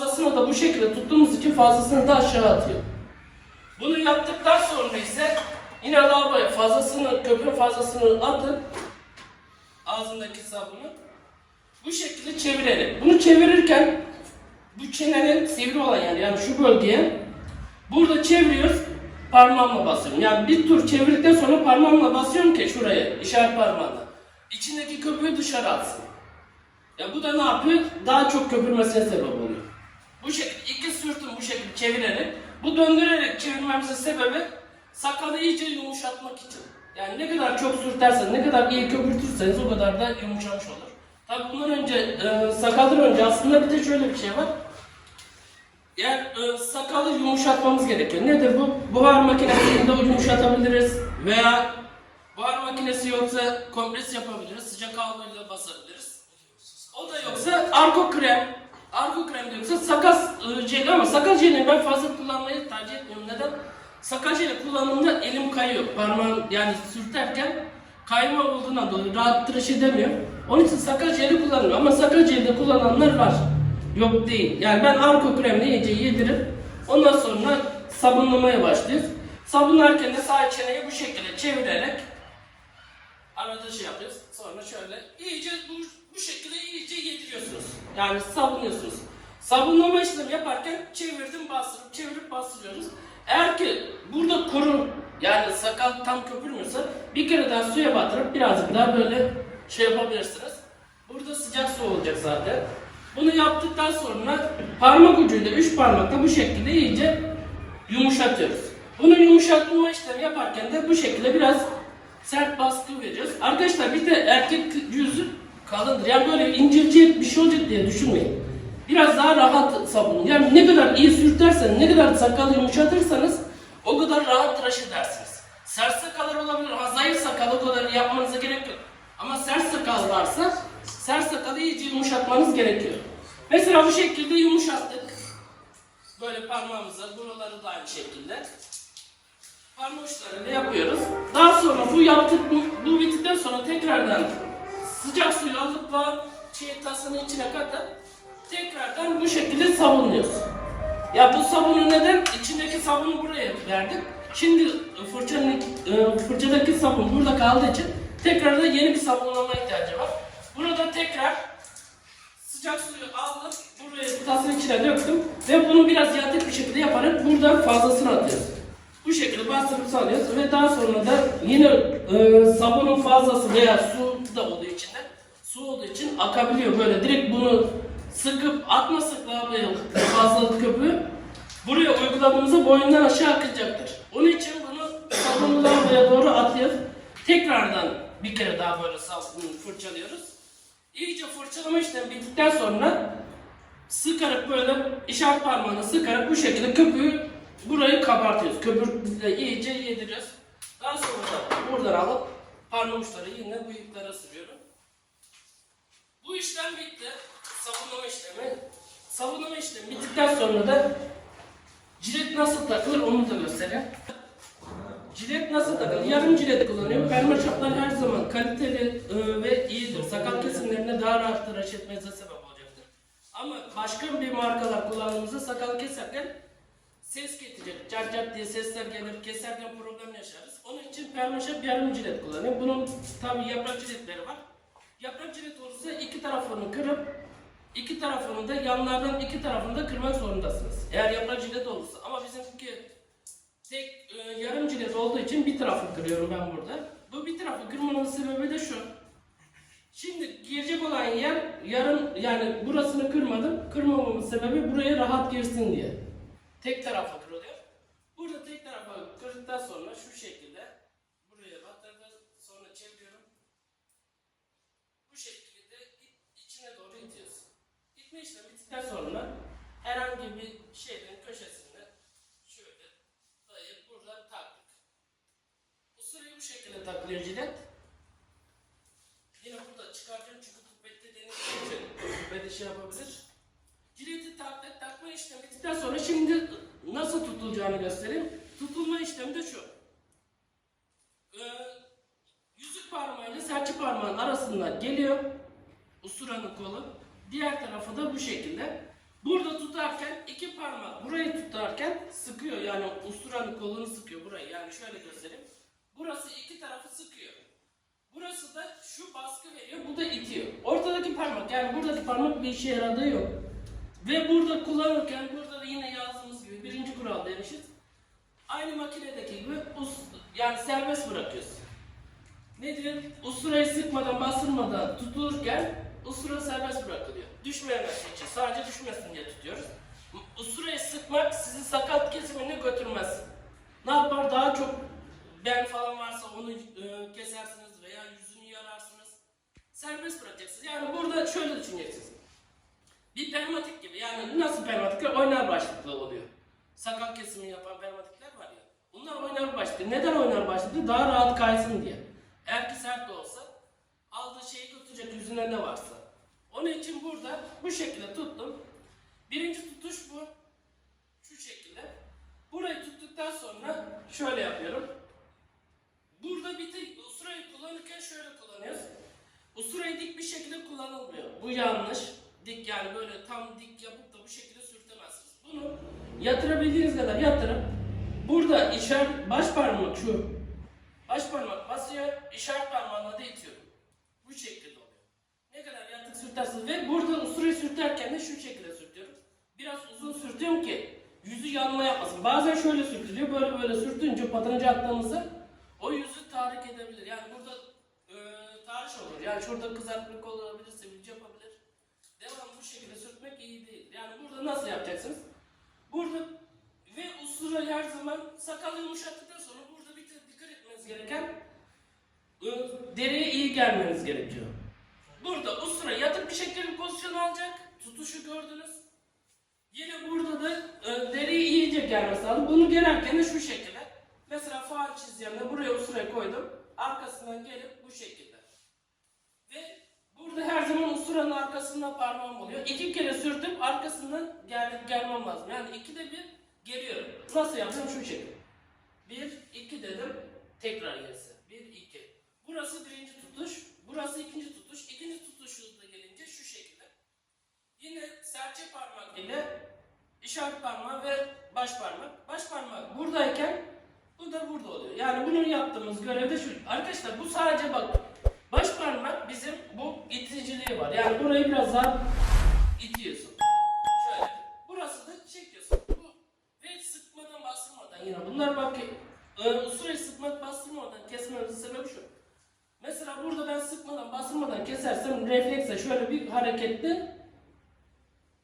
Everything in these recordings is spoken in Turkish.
fazlasını da bu şekilde tuttuğumuz için fazlasını da aşağı atıyor. Bunu yaptıktan sonra ise yine lavaboya fazlasını, köpüğün fazlasını atın. Ağzındaki sabunu. Bu şekilde çevirerek. Bunu çevirirken bu çenenin sivri olan yani, yani şu bölgeye burada çeviriyoruz parmağımla basıyorum. Yani bir tur çevirdikten sonra parmağımla basıyorum ki şuraya işaret parmağımla. İçindeki köpüğü dışarı atsın. Ya bu da ne yapıyor? Daha çok köpürmesine sebep oluyor. Bu şekilde iki sürtün bu şekilde çevirerek, bu döndürerek çevirmemizin sebebi sakalı iyice yumuşatmak için. Yani ne kadar çok sürterseniz, ne kadar iyi köpürtürseniz o kadar da yumuşamış olur. Tabi bundan önce, e, sakaldan önce aslında bir de şöyle bir şey var. Yani e, sakalı yumuşatmamız gerekiyor. Nedir bu? Buhar makinesiyle yumuşatabiliriz veya buhar makinesi yoksa kompres yapabiliriz. Sıcak havayla basabiliriz. O da yoksa arko krem. Arko krem de yoksa sakal e, jeli ama sakal jelini ben fazla kullanmayı tercih etmiyorum. Neden? Sakal jeli kullandığımda elim kayıyor. Parmağım yani sürterken kayma olduğundan dolayı rahat tıraş edemiyor. Onun için sakal jeli kullanıyorum ama sakal jeli de kullananlar var. Yok değil. Yani ben arko kremle iyice yedirip ondan sonra sabunlamaya başlıyoruz. Sabunlarken de sağ çeneyi bu şekilde çevirerek arada şey yapıyoruz. Sonra şöyle iyice bu, bu şekilde iyice yediriyorsunuz. Yani sabunuyorsunuz. Sabunlama işlemi yaparken çevirdim bastırıp çevirip bastırıyoruz. Eğer ki burada kuru yani sakal tam köpürmüyorsa bir kere daha suya batırıp birazcık daha böyle şey yapabilirsiniz. Burada sıcak su olacak zaten. Bunu yaptıktan sonra parmak ucuyla üç parmakla bu şekilde iyice yumuşatıyoruz. Bunu yumuşatma işlemi yaparken de bu şekilde biraz sert baskı veriyoruz. Arkadaşlar bir de erkek yüzü kalındır. Yani böyle inceleyecek bir şey olacak diye düşünmeyin. Biraz daha rahat sabun. Yani ne kadar iyi sürterseniz, ne kadar sakalı yumuşatırsanız o kadar rahat tıraş edersiniz. Sert sakallar olabilir ama zayıf sakal o kadar yapmanıza gerek yok. Ama sert sakal varsa sert sakalı iyice yumuşatmanız gerekiyor. Mesela bu şekilde yumuşattık. Böyle parmağımıza, buraları da aynı şekilde. Parmak uçlarıyla yapıyoruz. Daha sonra bu yaptık, bu, bu bittikten sonra tekrardan sıcak suyu alıp bu şey tasının içine katıp tekrardan bu şekilde sabunluyoruz. Ya bu sabunu neden? İçindeki sabunu buraya verdik. Şimdi fırçanın, e, fırçadaki sabun burada kaldığı için tekrardan yeni bir sabunlama ihtiyacı var. Burada tekrar sıcak suyu aldım, buraya tasın içine döktüm ve bunu biraz yatık bir şekilde yaparak buradan fazlasını atıyoruz. Bu şekilde bastırıp salıyoruz ve daha sonra da yine e, sabunun fazlası veya su da olduğu için su olduğu için akabiliyor böyle direkt bunu sıkıp atmasak daha böyle fazla köpüğü buraya uyguladığımızda boyundan aşağı akacaktır. Onun için bunu sabunlu lavaboya doğru atıyoruz. Tekrardan bir kere daha böyle sabunu fırçalıyoruz. İyice fırçalama işlemi bittikten sonra sıkarak böyle işaret parmağını sıkarak bu şekilde köpüğü burayı kabartıyoruz. Köpükle iyice yediriyoruz. Daha sonra da buradan alıp parmak uçları yine iplere sürüyorum. Bu işlem bitti. Sabunlama işlemi. Sabunlama işlemi bittikten sonra da cilet nasıl takılır onu da göstereyim. Cilet nasıl takılır? Yarım cilet kullanıyorum. Perma çaplar her zaman kaliteli e, ve iyidir. Sakal kesimlerine daha rahat tıraş etmenize sebep olacaktır. Ama başka bir markalar kullandığımızda sakal keserken ses getirecek. Car car diye sesler gelir. Keserken problem yaşarız. Onun için permaşap yarım cilet kullanıyorum. Bunun tabi yaprak ciletleri var. Yaprak cilet olursa iki tarafını kırıp iki tarafını da yanlardan iki tarafını da kırmak zorundasınız. Eğer yaprak cilet olursa. Ama bizimki tek e, yarım cilet olduğu için bir tarafı kırıyorum ben burada. Bu bir tarafı kırmamın sebebi de şu. Şimdi girecek olan yer yarım yani burasını kırmadım. Kırmamamın sebebi buraya rahat girsin diye. Tek tarafa kırılıyor. Burada tek tarafa kırdıktan sonra şu şekilde Dikme işlemi bittikten sonra herhangi bir şeyden köşesinde şöyle dayayıp buradan taktık. Bu sırayı bu şekilde takılıyor cilet. Yine burada çıkartıyorum çünkü tübette deniz için tübet işi şey yapabilir. Cileti taktık, takma işlemi bittikten sonra şimdi nasıl tutulacağını göstereyim. Tutulma işlemi de şu. Ee, yüzük parmağıyla serçe parmağının arasından geliyor. Usuranın kolu Diğer tarafı da bu şekilde. Burada tutarken iki parmak burayı tutarken sıkıyor. Yani usturanın kolunu sıkıyor burayı. Yani şöyle göstereyim. Burası iki tarafı sıkıyor. Burası da şu baskı veriyor. Bu da itiyor. Ortadaki parmak yani buradaki parmak bir işe yaradığı yok. Ve burada kullanırken burada da yine yazdığımız gibi birinci kural demişiz. Aynı makinedeki gibi yani serbest bırakıyoruz. Nedir? Usturayı sıkmadan, bastırmadan tutulurken ustura serbest bırakılıyor. Düşmemesi için, sadece düşmesin diye tutuyoruz. Usturayı sıkmak sizi sakat kesimine götürmez. Ne yapar? Daha çok ben falan varsa onu e, kesersiniz veya yüzünü yararsınız. Serbest bırakacaksınız. Yani burada şöyle düşüneceksiniz. Bir permatik gibi yani nasıl permatikler? Oynar başlıklı oluyor. Sakal kesimi yapan permatikler var ya. Bunlar oynar başlıklı. Neden oynar başlıklı? Daha rahat kaysın diye. Eğer ki sert de olsa aldığı şeyi götürecek yüzüne ne varsa. Onun için burada bu şekilde tuttum. Birinci tutuş bu. Şu şekilde. Burayı tuttuktan sonra şöyle yapıyorum. Burada bir tek usurayı kullanırken şöyle kullanıyoruz. Usurayı dik bir şekilde kullanılmıyor. Bu yanlış. Dik yani böyle tam dik yapıp da bu şekilde sürtemezsiniz. Bunu yatırabildiğiniz kadar yatırıp burada işaret baş parmak şu baş parmak basıyor işaret parmağına da itiyorum. Bu şekilde oluyor. Ne kadar yatık sürtersiniz ve burada usurayı sürterken de şu şekilde sürtüyorum. Biraz uzun sürtüyorum ki yüzü yanma yapmasın. Bazen şöyle sürtülüyor böyle böyle sürtünce patınca attığımızda o yüzü tahrik edebilir. Yani burada e, tahriş olur. Yani şurada kızarıklık olabilir, sivilce yapabilir. Devamlı bu şekilde sürtmek iyi değil. Yani burada nasıl yapacaksınız? Burada ve usura her zaman sakalı yumuşattıktan sonra burada bir dikkat etmeniz gereken deriye iyi gelmeniz gerekiyor. Burada usura yatık bir şekilde pozisyon alacak. Tutuşu gördünüz. Yine burada da e, deriyi iyice gelmesi lazım. Bunu gererken de şu şekilde. Mesela faal çizeceğimde buraya usura koydum. Arkasından gelip bu şekilde. Ve burada her zaman usuranın arkasında parmağım oluyor. İki kere sürtüp arkasından gel, gelmem lazım. Yani ikide bir geliyorum. Nasıl yapacağım? Şu şekilde. Bir, iki dedim. Tekrar gerisi. Bir, iki. Burası birinci tutuş. Burası ikinci tutuş. İkinci tutuşunuzda gelince şu şekilde. Yine serçe parmak ile işaret parmağı ve baş parmak. Baş parmak buradayken bu da burada oluyor. Yani bunu yaptığımız görevde şu. Arkadaşlar bu sadece bak baş parmak bizim bu iticiliği var. Yani burayı biraz daha itiyorsun. Şöyle. Burası da çekiyorsun. Bu. Ve sıkmadan bastırmadan yine. Bunlar bak e, usulü sıkmak bastırmadan kesmemizin sebebi şu. Mesela burada ben sıkmadan bastırmadan kesersem refleksle şöyle bir hareketle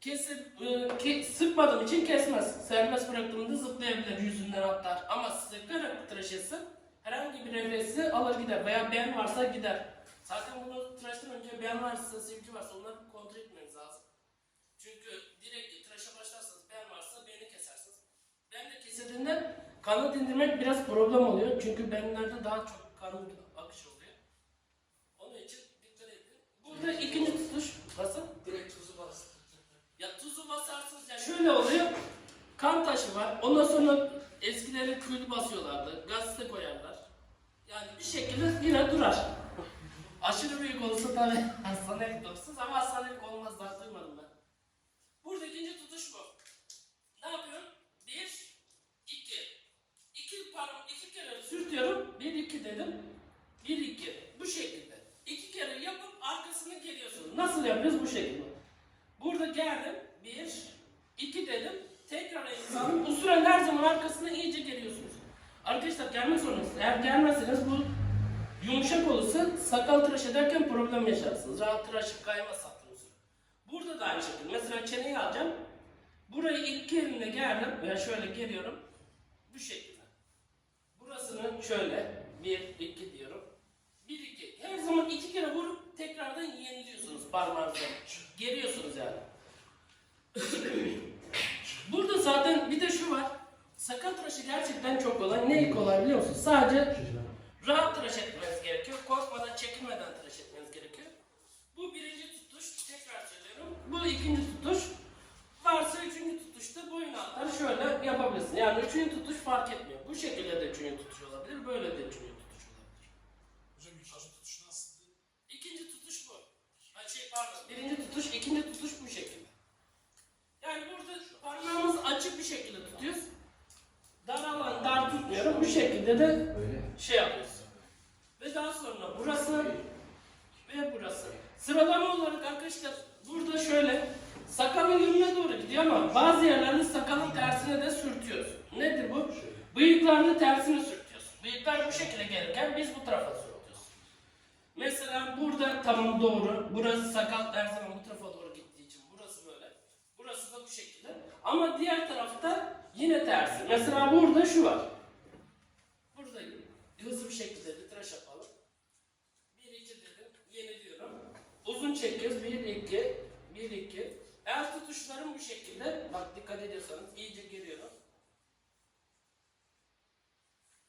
kesip e, ke, sıkmadığım için kesmez. Serbest bıraktığımda zıplayabilir yüzünden atlar. Ama sıkarak tıraş etse herhangi bir refleksi alır gider veya ben varsa gider. Zaten bunu tıraştan önce ben varsa, sivilce varsa onları kontrol etmeniz lazım. Çünkü direkt tıraşa başlarsanız ben varsa beni kesersiniz. Ben de kesildiğinde kanı dindirmek biraz problem oluyor. Çünkü benlerde daha çok kan akışı oluyor. Onun için dikkat Burada ikinci tutuş. Nasıl? Direkt tuzu bastı. Ya tuzu basarsınız ya şöyle oluyor. Kan taşı var. Ondan sonra eskileri kül basıyorlardı. Gazete koyarlar. Yani bir şekilde yine durar. Aşırı büyük olursa tabii hastanelik durursunuz ama hastanelik olmaz daha duymadım ben. Burada ikinci tutuş bu. Ne yapıyorum? Bir, iki. İki parmak, iki kere sürtüyorum. Bir, iki dedim. Bir, iki. Bu şekilde. İki kere yapıp arkasını geliyorsunuz. Nasıl yapıyoruz? Bu şekilde. Burada geldim. Bir, iki dedim. Tekrar alın. Bu sürenin her zaman arkasına iyice geliyorsunuz. Arkadaşlar gelmek zorundasınız. Eğer gelmezseniz bu yumuşak olursa sakal tıraş ederken problem yaşarsınız. Rahat tıraşı kaymaz süre. Burada da aynı şekilde. Mesela çeneyi alacağım. Burayı iki elimle geldim. Veya şöyle geliyorum. Bu şekilde. Burasını şöyle. Bir, iki diyorum. Her zaman iki kere vurup tekrardan yeniliyorsunuz parmağınızla. Geriyorsunuz yani. Burada zaten bir de şu var. Sakal tıraşı gerçekten çok kolay. Ne kolay biliyor musun? Sadece rahat tıraş etmeniz gerekiyor. Korkmadan, çekinmeden tıraş etmeniz gerekiyor. Bu birinci tutuş. Tekrar söylüyorum. Bu ikinci tutuş. Varsa üçüncü tutuşta boyun altları şöyle yapabilirsin. Yani üçüncü tutuş fark etmiyor. Bu şekilde de üçüncü tutuş olabilir. Böyle de üçüncü tutuş olabilir. Hocam ikinci tutuş nasıldı? İkinci tutuş birinci tutuş, ikinci tutuş bu şekilde. Yani burada parmağımız açık bir şekilde tutuyoruz. Dar alan dar tutmuyorum. Bu şekilde de şey yapıyoruz. Ve daha sonra burası ve burası. Sıralama olarak arkadaşlar burada şöyle sakalın yönüne doğru gidiyor ama bazı yerlerde sakalın tersine de sürtüyoruz. Nedir bu? Bıyıklarda tersine sürtüyoruz. Bıyıklar bu şekilde gelirken biz bu tarafa sürtüyoruz. Mesela burada tamam doğru. Burası sakal her zaman bu tarafa doğru gittiği için burası böyle. Burası da bu şekilde. Ama diğer tarafta yine tersi. Mesela burada şu var. Burada hızlı bir şekilde bir tıraş yapalım. 1 2 dedim. Yeniliyorum. Uzun çekiyoruz. 1 2 1 2. El tutuşlarım bu şekilde. Bak dikkat ediyorsanız iyice giriyorum.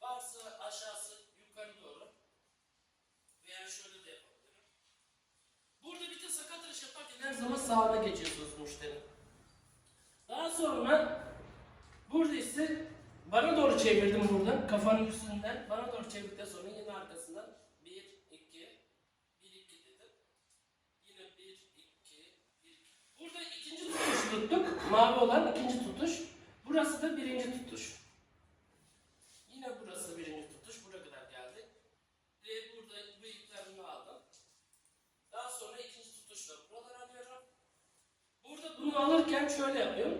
Varsa aşağısı yukarı doğru. Veya şöyle de yapabilirim. Burada de sakat tıraş yaparken her zaman sağına geçiyorsunuz müşteri. Daha sonra burada ise bana doğru çevirdim buradan. Kafanın üstünden bana doğru çevirdikten sonra yine arkasından 1, 2, 1, 2 dedim. Yine 1, 2, 1, 2. Burada ikinci tutuş tuttuk. Mavi olan ikinci tutuş. Burası da birinci tutuş. Yine burası birinci tutuş. Buraya kadar geldi. Ve burada bıyıklarını aldım. Daha sonra ikinci tutuşla buraları alıyorum. Burada bunu alırken şöyle yapıyorum.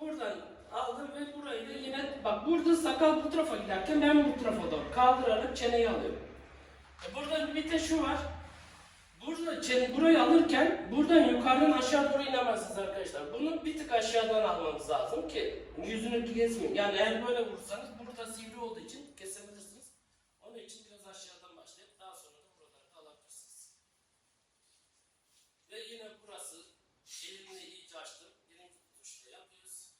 Buradan aldım ve burayı da yine bak burada sakal bu tarafa giderken ben bu tarafa doğru kaldırarak çeneyi alıyorum. E burada bir de şu var. Burada çene, burayı alırken buradan yukarıdan aşağı doğru inemezsiniz arkadaşlar. Bunu bir tık aşağıdan almanız lazım ki yüzünü kesmeyin. Yani eğer böyle vursanız burada sivri olduğu için kesebilirsiniz. Onun için biraz aşağıdan başlayıp daha sonra da buraları da alabilirsiniz. Ve yine burası elimle iyice açtım. Birinci tutuşla yapıyoruz.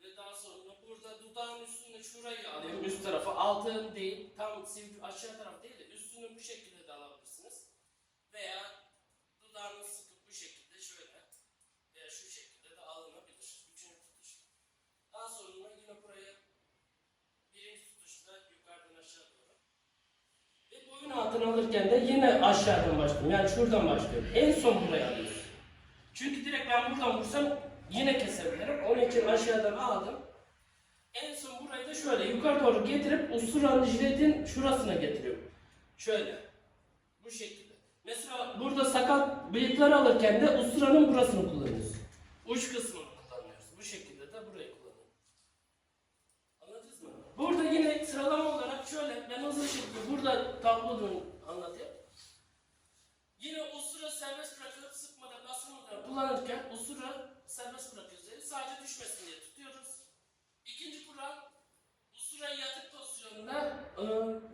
Ve daha sonra burada dudağın üstünde şurayı alıyorum. Üst tarafı altın değil. Tam sivri aşağı taraf değil de üstünü bu şekilde de alabilirsiniz. Veya dudağını sıkıp bu şekilde şöyle veya şu şekilde de alınabilir. Üçüncü tutuş. Daha sonra yine buraya birinci tutuşla yukarıdan aşağı doğru. Ve boyun altını alırken de yine aşağıdan başlıyorum. Yani şuradan başlıyorum. En son buraya alıyoruz. Çünkü direkt ben buradan vursam yine kesebilirim. Onun için aşağıdan aldım. Da şöyle yukarı doğru getirip usturanın jiletin şurasına getiriyorum. Şöyle. Bu şekilde. Mesela burada sakal bıyıkları alırken de usturanın burasını kullanıyoruz. Uç kısmını kullanıyoruz. Bu şekilde de burayı kullanıyoruz. Anladınız mı? Burada yine sıralama olarak şöyle ben hızlı şekilde burada tablonu anlatayım. Yine usura serbest bırakıp sıkmadan basmadan kullanırken usura serbest bırakıyoruz. Sadece düşmesin diye tutuyoruz. İkinci kural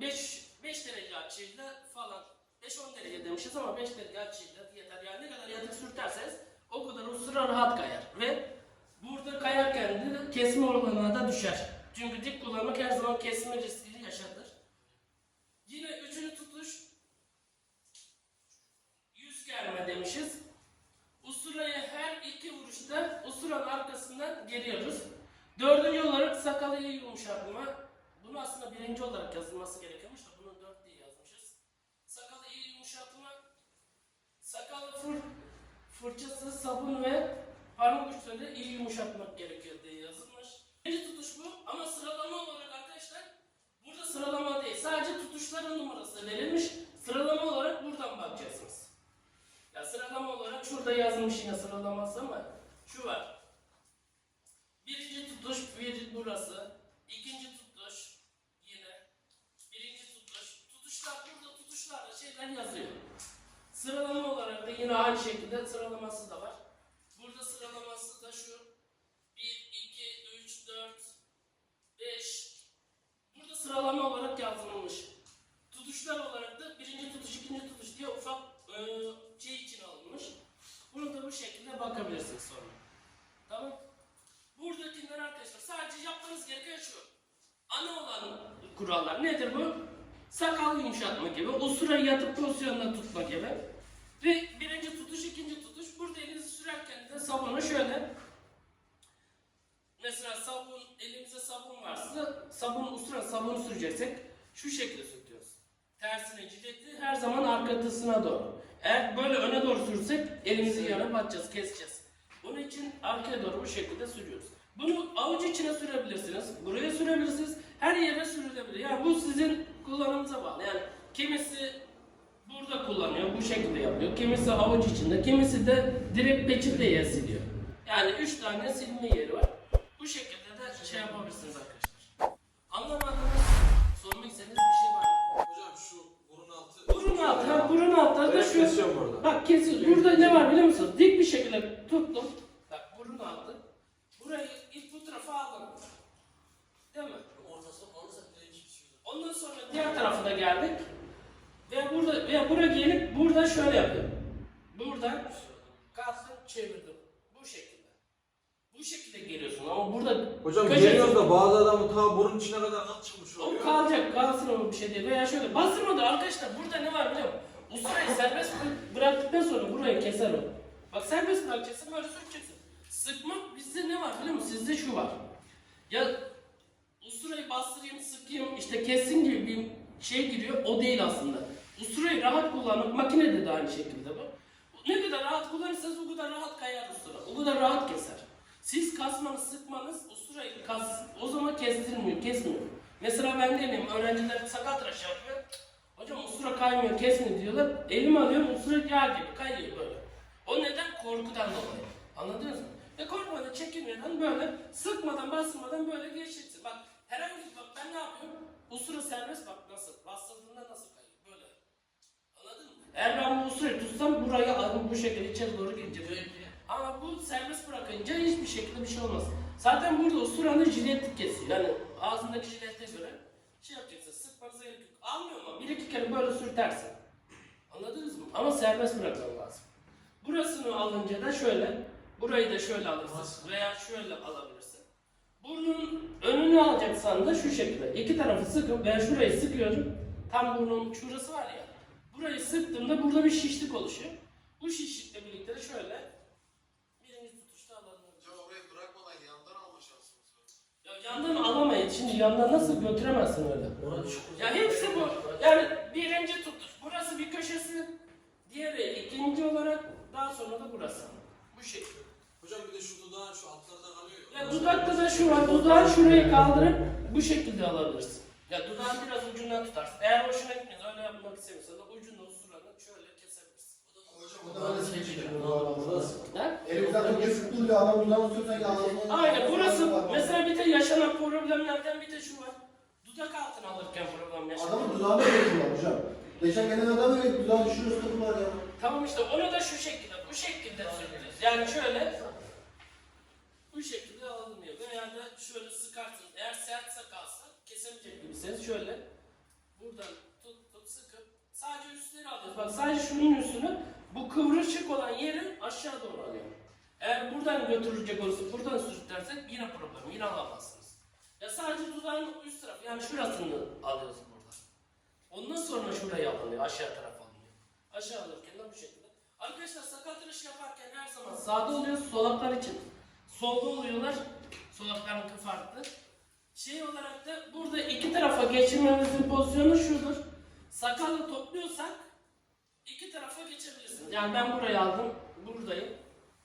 5 5 derece açıyla falan 5-10 derece demişiz ama 5 derece açıyla yeter. Yani ne kadar yatık sürterseniz o kadar usura rahat kayar ve burada kayarken de kesme oranına da düşer. Çünkü dik kullanmak her zaman kesme riskini yaşatır. Yine üçüncü tutuş yüz germe demişiz. Usurayı her iki vuruşta usuranın arkasından geriyoruz. Dördüncü olarak sakalı iyi yumuşatma. Bunu aslında birinci olarak yazılması gerekiyormuş da bunu dört diye yazmışız. Sakalı iyi yumuşatma. Sakalı fır, fırçası, sabun ve parmak uçlarıyla iyi yumuşatmak gerekiyor diye yazılmış. Birinci tutuş bu ama sıralama olarak arkadaşlar burada sıralama değil. Sadece tutuşların numarası verilmiş. Sıralama olarak buradan bakacaksınız. Ya sıralama olarak şurada yazmış yine sıralaması ama şu var. Birinci tutuş bir burası. Şeyler yazıyor. Sıralama olarak da yine aynı şekilde sıralaması da var. Burada sıralaması da şu. 1, 2, 3, 4, 5. Burada sıralama olarak yazılmış. Tutuşlar olarak da birinci tutuş, ikinci tutuş diye ufak e, şey için alınmış. Bunu da bu şekilde bakabilirsiniz sonra. Tamam. Buradakiler arkadaşlar sadece yapmanız gereken şu. Ana olan kurallar nedir bu? Sakal yumuşatma gibi, usurayı yatıp pozisyonda tutma gibi. Ve birinci tutuş, ikinci tutuş. Burada elinizi sürerken de sabunu şöyle Mesela sabun, elimize sabun varsa sabun ustura sabunu süreceksek şu şekilde sürtüyoruz. Tersine cileti her zaman arkasına doğru. Eğer böyle öne doğru sürsek elimizi yana batacağız, keseceğiz. Bunun için arkaya doğru bu şekilde sürüyoruz. Bunu avuç içine sürebilirsiniz, buraya sürebilirsiniz, her yere sürülebilir. Yani bu sizin kullanımınıza bağlı. Yani kimisi burada kullanıyor, bu şekilde yapıyor. Kimisi avuç içinde, kimisi de direkt peçeteye siliyor. Yani üç tane silme yeri var. Bu şekilde de şey yapabilirsiniz arkadaşlar. Anlamadığınız, sormak istediğiniz bir şey var mı? Hocam şu burun altı. Burun altı, ha, burun altları da şu. kesiyorum orada. Bak kesin. Burada ne var biliyor musunuz? Dik bir şekilde tuttum. Bak burun altı. Burayı ilk bu tarafa aldım. Değil mi? Ortası olursa direkt hiçbir şey yok. Ondan sonra diğer tarafına geldik. Ve burada ve buraya gelip burada şöyle yapıyorum. Buradan kalktım çevirdim. Bu şekilde. Bu şekilde geliyorsun ama burada Hocam köşesi- geliyoruz da bazı adamın ta burun içine kadar kan çıkmış O oluyor. kalacak, kalsın ama bir şey değil. Veya şöyle bastırmadı arkadaşlar burada ne var biliyor musun? Usturayı serbest bırak- bıraktıktan sonra burayı keser o. Bak serbest bırakacaksın böyle sürteceksin. Sıkmak bizde ne var biliyor musun? Sizde şu var. Ya usturayı bastırayım, sıkayım, işte kessin gibi bir şey giriyor. O değil aslında. Usturayı rahat kullanmak, makinede de aynı şekilde bu. Ne kadar rahat kullanırsanız o kadar rahat kayar ustura. O kadar rahat keser. Siz kasmanız, sıkmanız usturayı kas, o zaman kestirmiyor, kesmiyor. Mesela ben deneyim, öğrenciler sakal tıraş yapıyor. Hocam ustura kaymıyor, kesmiyor diyorlar. Elimi alıyorum, ustura yağ gibi kayıyor böyle. O neden? Korkudan dolayı. Anladınız mı? Ve korkmadan, çekinmeden böyle sıkmadan, basmadan böyle geçirsin. Bak herhangi bir bak ben ne yapıyorum? Ustura serbest bak nasıl, bastırdığında nasıl kayıyor böyle. Anladın mı? Eğer ben bu usulü tutsam burayı bu şekilde içeri doğru gidecek. Ama bu serbest bırakınca hiçbir şekilde bir şey olmaz. Zaten burada usuranı jiletlik kesiyor. Yani ağzındaki jilete göre şey yapacaksın. Sıkmanıza gerek yok. Almıyor mu? Bir iki kere böyle sürtersin. Anladınız mı? Ama serbest bırakman lazım. Burasını alınca da şöyle, burayı da şöyle alırsın veya şöyle alabilirsin. Burnun önünü alacaksan da şu şekilde. İki tarafı sıkıp ben şurayı sıkıyorum. Tam burnun şurası var ya. Burayı sıktığımda burada bir şişlik oluşuyor. Bu şişlikle birlikte de şöyle birinci tutuşta alalım. Hocam orayı bırakmadan yandan alma şansımız var. Ya yandan alamayız. Şimdi yandan nasıl götüremezsin öyle? Ya hepsi bu. Yani birinci tutuş. Burası bir köşesi. Diğeri ikinci olarak daha sonra da burası. Bu şekilde. Hocam bir de şu dudağın şu altlarda kalıyor ya. Dudakta da şu var. Dudağın şurayı kaldırıp bu şekilde alabilirsin. Ya dudağın biraz ucundan tutarsın. Eğer hoşuna gitmiyorsa öyle yapmak istemiyorsan da ucunu usuranı şöyle kesebilirsin. Hocam O da öyle. Doğru. Ha? Elimizden çok kesik duruyor. Adam uzan tutuyorsan ağzını... Aynen burası mesela bir de yaşanan problemlerden bir de şu var. Dudak altına alırken problem yaşanıyor. Adamın dudağını da geçiyorlar hocam. Geçen gelen adam öyle dudağı düşürüyor sıkıntılar ya. Tamam işte onu da şu şekilde, bu şekilde süreceğiz. Yani şöyle, bu şekilde alınıyor. Veya da şöyle sıkarsınız. Eğer sertse kalsa, kesemeyecek gibiseniz şöyle, buradan tut tut sıkıp sadece üstleri alıyoruz. Bak sadece şunun üstünü, bu kıvrışık olan yeri aşağı doğru alıyor. Eğer buradan götürecek olursa, buradan sürüklersek yine problem, yine alamazsınız. Ya sadece dudağın üst tarafı, yani şurasını alıyoruz burada. Ondan sonra şuraya alınıyor, aşağı taraf alınıyor. Aşağı alırken de bu şekilde. Arkadaşlar sakal tıraşı yaparken her zaman sağda oluyor solaklar için. Solda oluyorlar. Solaklarınki farklı. Şey olarak da burada iki tarafa geçirmemizin pozisyonu şudur. Sakalı topluyorsak iki tarafa geçebilirsin. Yani ben burayı aldım, buradayım.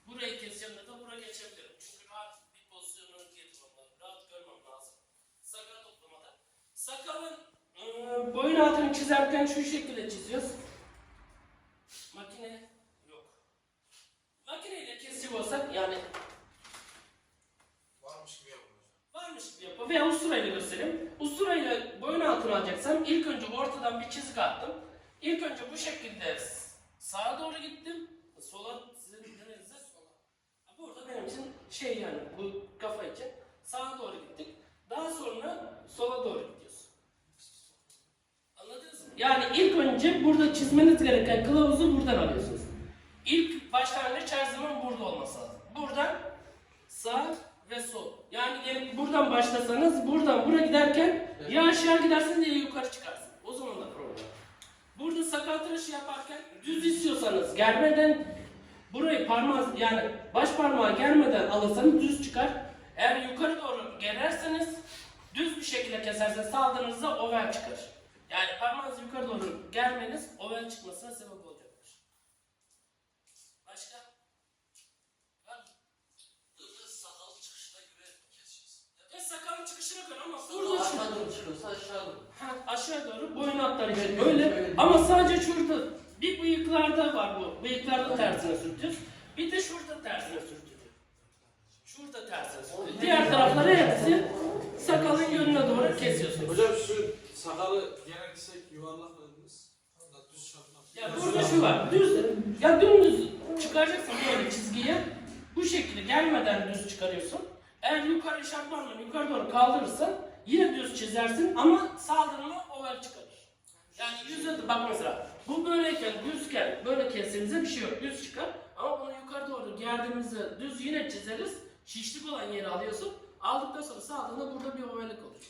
Burayı keseceğim de buraya geçebilirim. Çünkü rahat bir pozisyona getirmem lazım. Rahat görmem lazım. Sakal toplamada. Sakalın e, boyun altını çizerken şu şekilde çiziyoruz. Makine yok. Makineyle kesecek olsak yani varmış gibi yapın hocam. varmış gibi yapalım. Usturayla göstereyim. Usturayla boyun altını alacaksam ilk önce ortadan bir çizik attım. İlk önce bu şekilde sağa doğru gittim. Sola sizin nerenize sola. Burada benim için şey yani bu kafa için sağa doğru gittik. Daha sonra sola doğru gidiyoruz. Anladınız mı? Yani ilk önce burada çizmeniz gereken kılavuzu buradan alıyorsunuz. İlk başlangıç her zaman burada olması lazım. Buradan sağ ve sol. Yani gelip buradan başlasanız buradan buraya giderken ya aşağı gidersiniz ya yukarı çıkarsınız. O zaman da problem. Burada sakal tıraşı yaparken düz istiyorsanız germeden burayı parmağı yani baş parmağı germeden alırsanız düz çıkar. Eğer yukarı doğru gererseniz düz bir şekilde keserseniz saldığınızda oval çıkar. Yani parmağınızı yukarı doğru germeniz oval çıkmasına sebep olacaktır. Ama burada Aşağı doğru çıkıyorsa aşağı doğru. Ha, aşağı doğru boyun hatları için böyle ama sadece şurada bir bıyıklarda var bu. Bıyıklarda tersine sürtüyoruz. Bir de şurada tersine sürtülüyor. Şurada tersine sürtülüyor. Diğer tarafları hepsi sakalın yönüne doğru kesiyorsunuz. Hocam şu sakalı genelksek yuvarlak mı dediniz? Da düz şartlar. Ya burada şu var. Düz ya dümdüz çıkaracaksın böyle çizgiye. Bu şekilde gelmeden düz çıkarıyorsun. Eğer yukarı şartlarla yukarı doğru kaldırırsan yine düz çizersin ama saldırma oval çıkarır. Yani yüzde de bak mesela bu böyleyken düzken böyle kestiğimizde bir şey yok düz çıkar ama bunu yukarı doğru gerdiğimizde düz yine çizeriz. Şişlik olan yeri alıyorsun. Aldıktan sonra sağladığında burada bir ovallik olur.